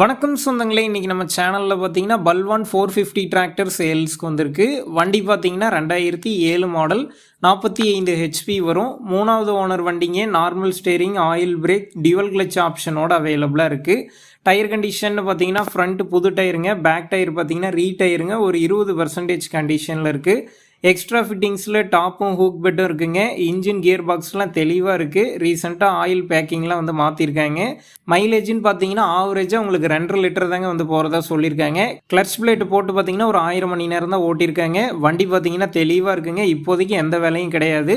வணக்கம் சொந்தங்களே இன்றைக்கி நம்ம சேனலில் பார்த்தீங்கன்னா பல்வான் ஃபோர் ஃபிஃப்டி டிராக்டர் சேல்ஸ்க்கு வந்திருக்கு. வண்டி பார்த்தீங்கன்னா ரெண்டாயிரத்தி ஏழு மாடல் நாற்பத்தி ஐந்து ஹெச்பி வரும். மூணாவது ஓனர் வண்டிங்க normal steering oil brake dual clutch ஆப்ஷனோட அவைலபிளாக இருக்குது டயர் கண்டிஷன் பார்த்தீங்கன்னா ஃப்ரண்ட் புது டயருங்க பேக் டயர் பார்த்தீங்கன்னா ரீ டயருங்க ஒரு இருபது பர்சன்டேஜ் கண்டிஷனில் இருக்குது எக்ஸ்ட்ரா ஃபிட்டிங்ஸில் டாப்பும் ஹூக் பெட்டும் இருக்குங்க. இன்ஜின் கியர் பாக்ஸ்லாம் தெளிவாக இருக்குது ரீசெண்டாக ஆயில் பேக்கிங்லாம் வந்து மாற்றிருக்காங்க மைலேஜ்னு பார்த்தீங்கன்னா ஆவரேஜாக உங்களுக்கு ரெண்டரை லிட்டர் தாங்க வந்து போகிறதா சொல்லியிருக்காங்க கிளச் பிளேட் போட்டு பார்த்தீங்கன்னா ஒரு ஆயிரம் மணி நேரம் தான் ஓட்டியிருக்காங்க வண்டி பார்த்தீங்கன்னா தெளிவாக இருக்குங்க. இப்போதைக்கு எந்த வேலையும் கிடையாது.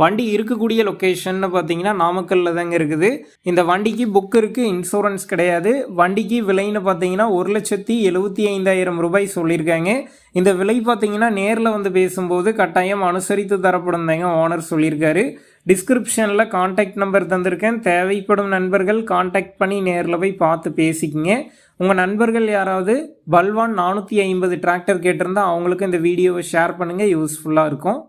வண்டி இருக்கக்கூடிய லொக்கேஷன் பார்த்தீங்கன்னா நாமக்கல்ல தாங்க இருக்குது. இந்த வண்டிக்கு புக் இருக்குது இன்சூரன்ஸ் கிடையாது. வண்டிக்கு விலைன்னு பார்த்தீங்கன்னா ஒரு லட்சத்தி எழுபத்தி ஐந்தாயிரம் ரூபாய் சொல்லியிருக்காங்க. இந்த விலை பார்த்தீங்கன்னா நேரில் வந்து பேசும்போது கட்டாயம் அனுசரித்து தரப்படும் தாங்க ஓனர் சொல்லியிருக்காரு. டிஸ்கிரிப்ஷனில் காண்டாக்ட் நம்பர் தந்திருக்கேன். தேவைப்படும் நண்பர்கள் காண்டாக்ட் பண்ணி நேரில் போய் பார்த்து பேசிக்கிங்க. உங்கள் நண்பர்கள் யாராவது பல்வான் நானூற்றி ஐம்பது டிராக்டர் கேட்டிருந்தால் அவங்களுக்கு இந்த வீடியோவை ஷேர் பண்ணுங்கள் யூஸ்ஃபுல்லாக இருக்கும்.